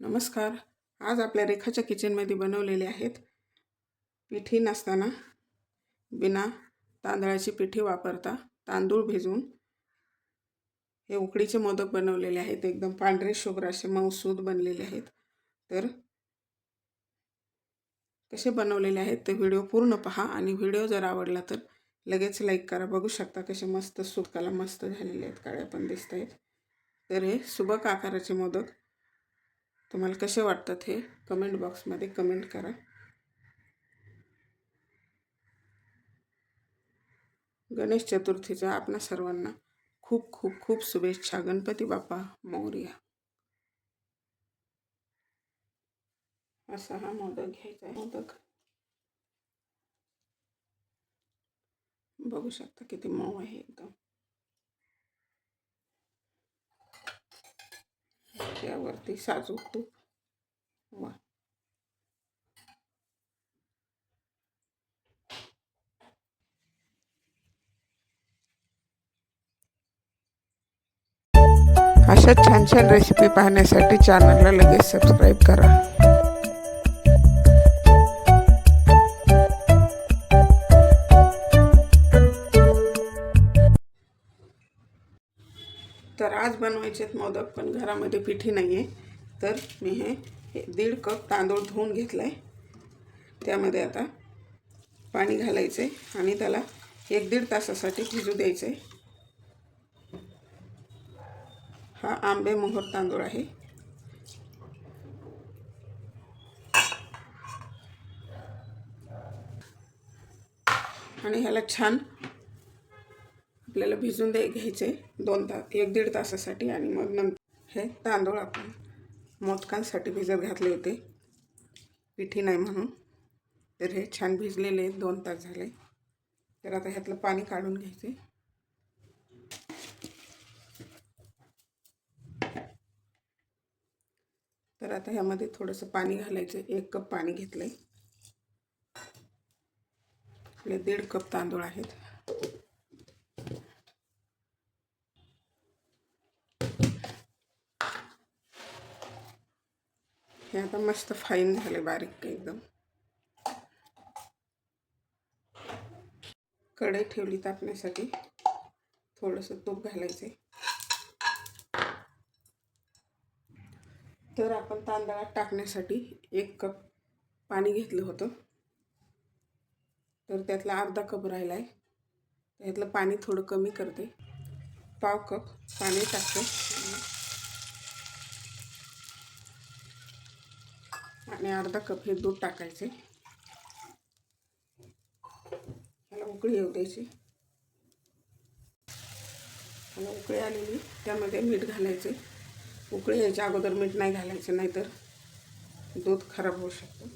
नमस्कार. आज आपल्या रेखाच्या किचनमध्ये बनवलेले आहेत पिठी नसताना बिना तांदळाची पिठी वापरता तांदूळ भिजवून. हे उकडीचे मोदक बनवलेले आहेत. एकदम पांढरे शुभ्र असे मऊसूद बनलेले आहेत. तर कसे बनवलेले आहेत ते व्हिडिओ पूर्ण पहा आणि व्हिडिओ जर आवडला तर लगेच लाईक करा. बघू शकता कसे मस्त सुकाला मस्त झालेले आहेत काळ्या पण दिसत आहेत तर हे सुबक आकाराचे मोदक तुम्हाला कसे वाटतात हे? कमेंट बॉक्समध्ये कमेंट करा. गणेश चतुर्थीच्या आपणा सर्वांना खूप खूप खूप शुभेच्छा. गणपती बाप्पा मोर्या. असा हा मोदक घ्यायचा आहे. मोदक. बघू शकता किती मऊ आहे एकदम. त्यावरती साजूक तूप वा अशा छान छान रेसिपी पाहण्यासाठी चॅनलला लगेच सबस्क्राईब करा. बनवायचे आहेत मोदक पण घरामध्ये पिठी नाही आहे तर मी हे दीड कप तांदूळ धुवून घेतला आहे त्यामध्ये आता पाणी घालायचं आहे आणि त्याला एक दीड तासासाठी भिजू द्यायचं आहे हा आंबे मोहर तांदूळ आहे. आणि ह्याला छान आपल्याला भिजून दे घ्यायचे दोन तास एक दीड तासासाठी आणि मग नंतर हे तांदूळ आपण मोदकांसाठी भिजत घातले होते. पिठी नाही म्हणून. तर हे छान भिजलेले दोन तास झाले. तर आता ह्यातलं पाणी काढून घ्यायचे. तर आता ह्यामध्ये थोडंसं पाणी घालायचं. एक कप पाणी घेतलं आहे आपले दीड कप तांदूळ आहेत. हे आता मस्त फाईन झाले बारीक एकदम. कढई ठेवली तापण्यासाठी. थोडंसं तूप घालायचे तर आपण तांदळात टाकण्यासाठी एक कप पाणी घेतलं होतं. तर त्यातला अर्धा कप राहिला आहे त्यातलं पाणी थोडं कमी करते. पाव कप पाणी टाकते. आणि अर्धा कप हे दूध टाकायचे. ह्याला उकळी येऊ द्यायची. ह्याला उकळी आलेली त्यामध्ये मीठ घालायचे. उकळी यायच्या अगोदर मीठ नाही घालायचं नाहीतर दूध खराब होऊ शकतं.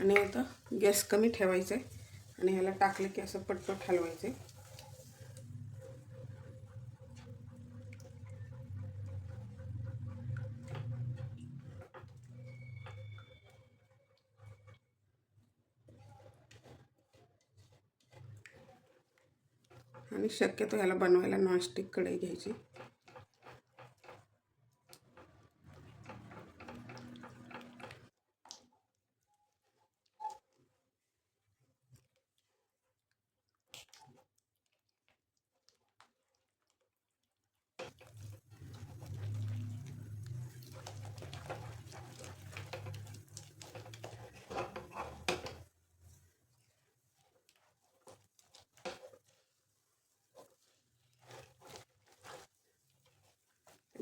आणि आता गॅस कमी ठेवायचा आहे आणि ह्याला टाकलं की असं पटपट हलवायचं आहे आणि शक्यतो ह्याला बनवायला नॉनस्टिक कढई घ्यायची.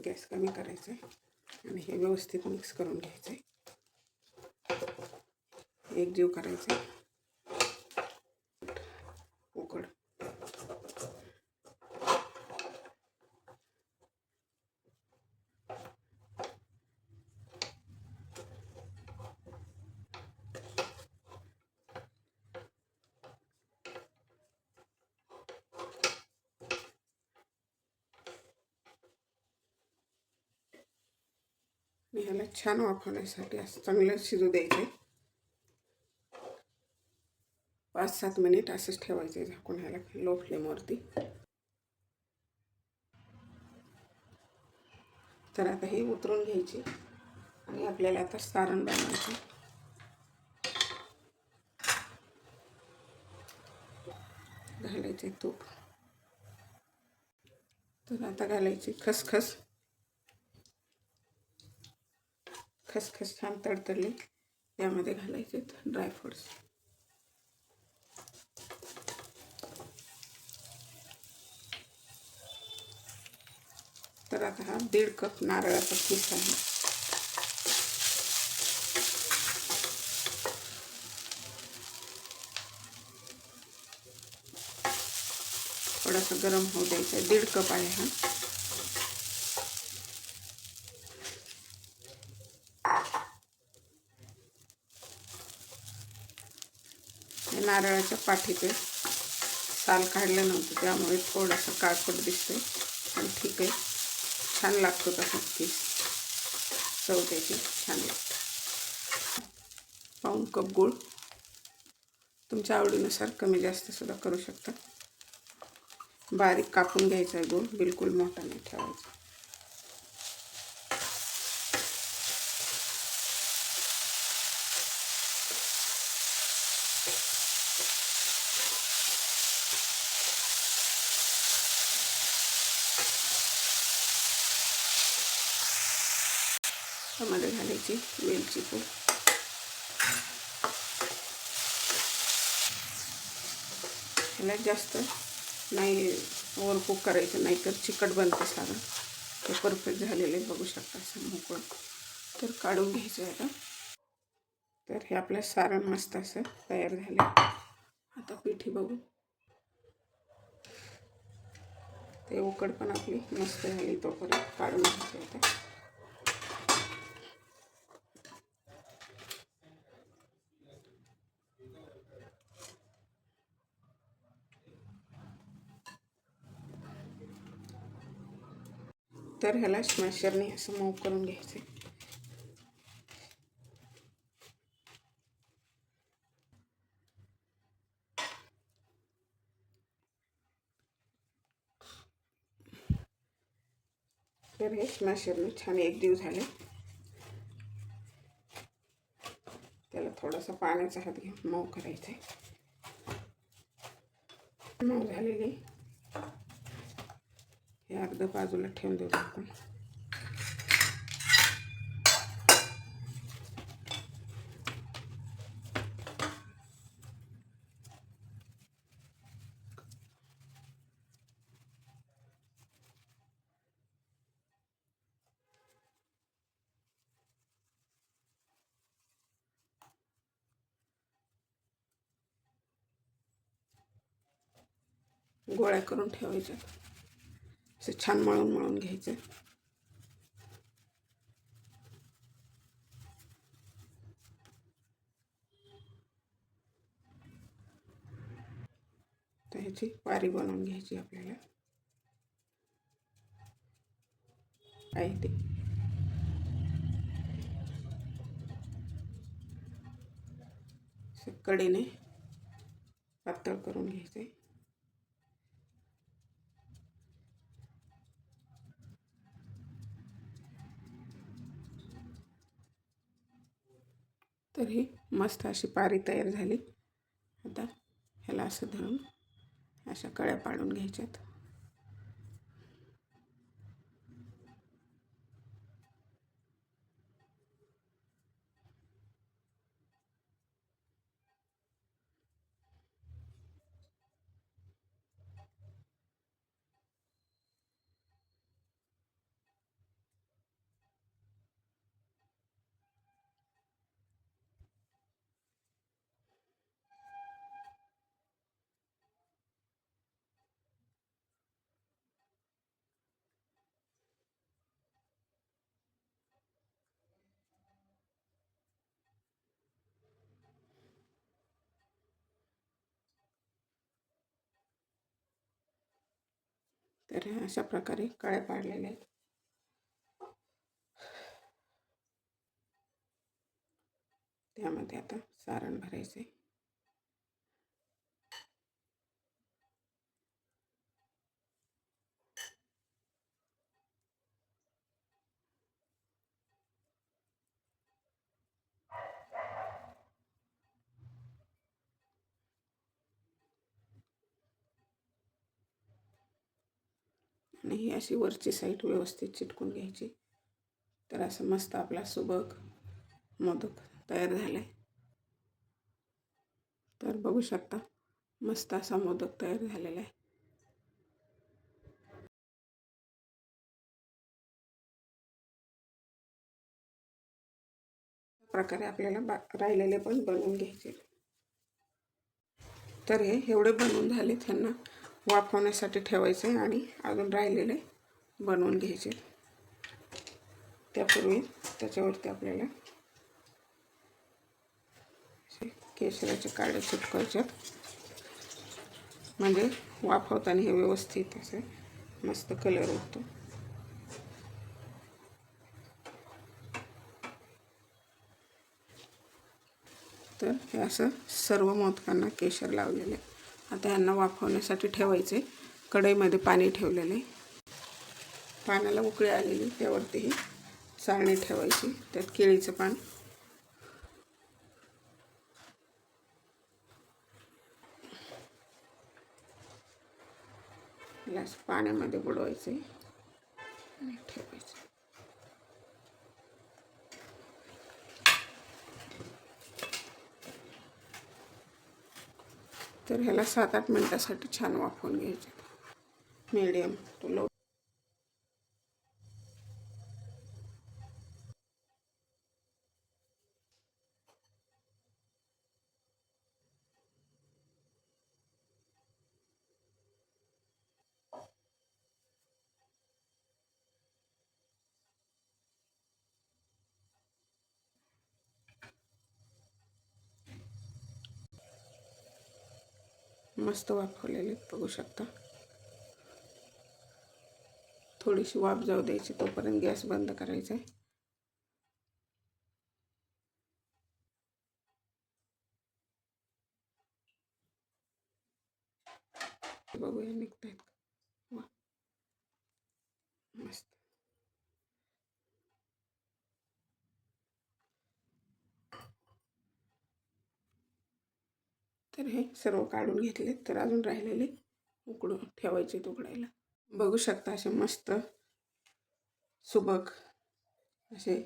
गॅस कमी करायचा आहे आणि हे व्यवस्थित मिक्स करून घ्यायचं आहे. एक जीव करायचा आहे आणि ह्याला छान वाफवण्यासाठी असं चांगलं शिजू द्यायचे पाच सात मिनिट असंच ठेवायचं झाकून ह्याला लो फ्लेमवरती तर आता हे उतरून घ्यायची आणि आपल्याला आता सारण बनवायचं घालायचे तूप. तर आता घालायची खसखस. खसखस छान तडतडली. त्यामध्ये घालायचे ड्रायफ्रुट्स तर आता हा दीड कप नारळाचा किस आहे. थोडासा गरम होऊ द्यायचा आहे. दीड कप आहे हा. नारळाच्या पाठीचे साल काढलं नव्हतं त्यामुळे थोडंसं काळपट दिसतंय. पण ठीक आहे. छान लागतो तसा पीस चव त्याची छान लागते. पाऊण कप गूळ. तुमच्या आवडीनुसार कमी जास्तसुद्धा करू शकता. बारीक कापून घ्यायचा आहे गूळ बिलकुल मोठा नाही ठेवायचा त्यामध्ये घालायची वेलची पूड ह्याला जास्त नाही ओव्हर कुक करायचं नाही तर चिकट बनते सारं. ते परफेक्ट झालेले बघू शकता असं मोकळं. तर काढून घ्यायचं आहे आता. तर हे आपलं सारण मस्त असं तयार झालं आता पिठी बघू. ते उकड पण आपली मस्त झाली तोपर्यंत काढून घ्यायचं आता. तर ह्याला स्मॅशरने असं मऊ करून घ्यायचं तर हे स्मॅशरने छान एक दिवस झाले. त्याला थोडासा पाण्याचा हात घेऊन मऊ करायचं आहे मऊ झालेली. हे अर्ध बाजूला ठेवून देऊ आपण. गोळ्या करून ठेवायच्या असं छान मळून मळून घ्यायचं. तर ह्याची पारी बनवून घ्यायची आपल्याला. आहे ते. कडेने पातळ करून घ्यायचे. तर ही मस्त अशी पारी तयार झाली. आता ह्याला असं धरून अशा कळ्या पाडून घ्यायच्यात. तर अशा प्रकारे काळे पाडलेल्या आहेत. त्यामध्ये आता सारण भरायचं आहे आणि ही अशी वरची साईड व्यवस्थित चिटकून घ्यायची. तर असं मस्त आपला सुबक मोदक तयार झाला आहे तर बघू शकता मस्त असा मोदक तयार झालेला आहे. प्रकारे आपल्याला बा राहिलेले पण बनवून घ्यायचे. तर हे एवढे बनवून झाले त्यांना. वाफवण्यासाठी ठेवायचे आणि अजून राहिलेले बनवून घ्यायचे. त्यापूर्वी त्याच्यावरती आपल्याला केशराचे काळे चिटकवायच्यात म्हणजे वाफवताना हे व्यवस्थित असे मस्त कलर होतो तर हे असं सर्व मोदकांना केशर लावलेले. आता यांना वाफवण्यासाठी ठेवायचे. कढईमध्ये पाणी ठेवलेले. पाण्याला उकळी आलेली त्यावरतीही चाळणी ठेवायची त्यात केळीचं पान. ग्लास पाण्यामध्ये बुडवायचे आणि ठेवायचे. तर ह्याला सात आठ मिनटासाठी छान वाफवून घ्यायचे. मीडियम टू लो मस्त वाफवलेले बघू शकता. थोडीशी वाफ जाऊ द्यायची तोपर्यंत गॅस बंद करायचा आहे बघूया निघतायत का मस्त तर हे सर्व काढून घेतले तर अजून राहिलेले उकडून ठेवायचे उकडायला बघू शकता असे मस्त सुबक असे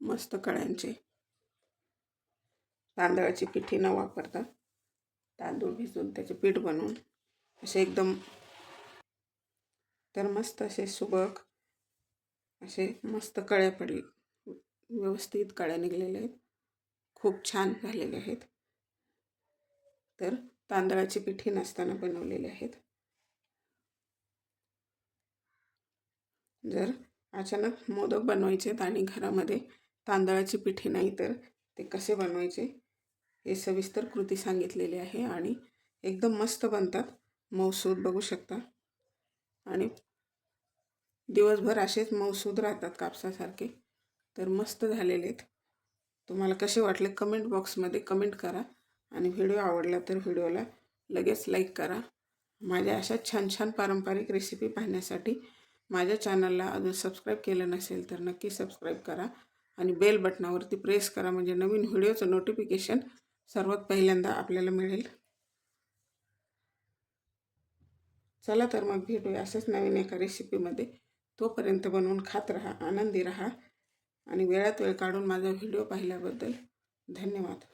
मस्त कळ्यांचे. तांदळाची पिठी न वापरता तांदूळ भिजवून त्याचे पीठ बनवून असे एकदम तर मस्त असे सुबक असे मस्त कळ्या पडले. व्यवस्थित कळ्या निघलेल्या आहेत. खूप छान झालेले आहेत. तर तांदळाची पिठी नसताना बनवलेले आहेत. जर अचानक मोदक बनवायचे आणि घरामध्ये तांदळाची पिठी नाही तर ते कसे बनवायचे हे सविस्तर कृती सांगितलेली आहे आणि एकदम मस्त बनतात. मऊसूद बघू शकता. आणि दिवसभर असेच मऊसूद राहतात कापसासारखे. तर मस्त झालेले आहेत. तुम्हाला कसे वाटले कमेंट बॉक्समध्ये कमेंट करा. आणि व्हिडिओ आवडला तर व्हिडिओला लगेच लाईक करा. माझ्या अशा छान छान पारंपरिक रेसिपी पाहण्यासाठी माझ्या चॅनलला अजून सबस्क्राईब केलं नसेल तर नक्की सबस्क्राईब करा आणि बेल बटनावरती प्रेस करा म्हणजे नवीन व्हिडिओचं नोटिफिकेशन सर्वात पहिल्यांदा आपल्याला मिळेल. चला तर मग भेटूया असंच नवीन एका रेसिपीमध्ये तोपर्यंत बनवून खात राहा आनंदी राहा आणि वेळात वेळ काढून माझा व्हिडिओ पाहिल्याबद्दल धन्यवाद.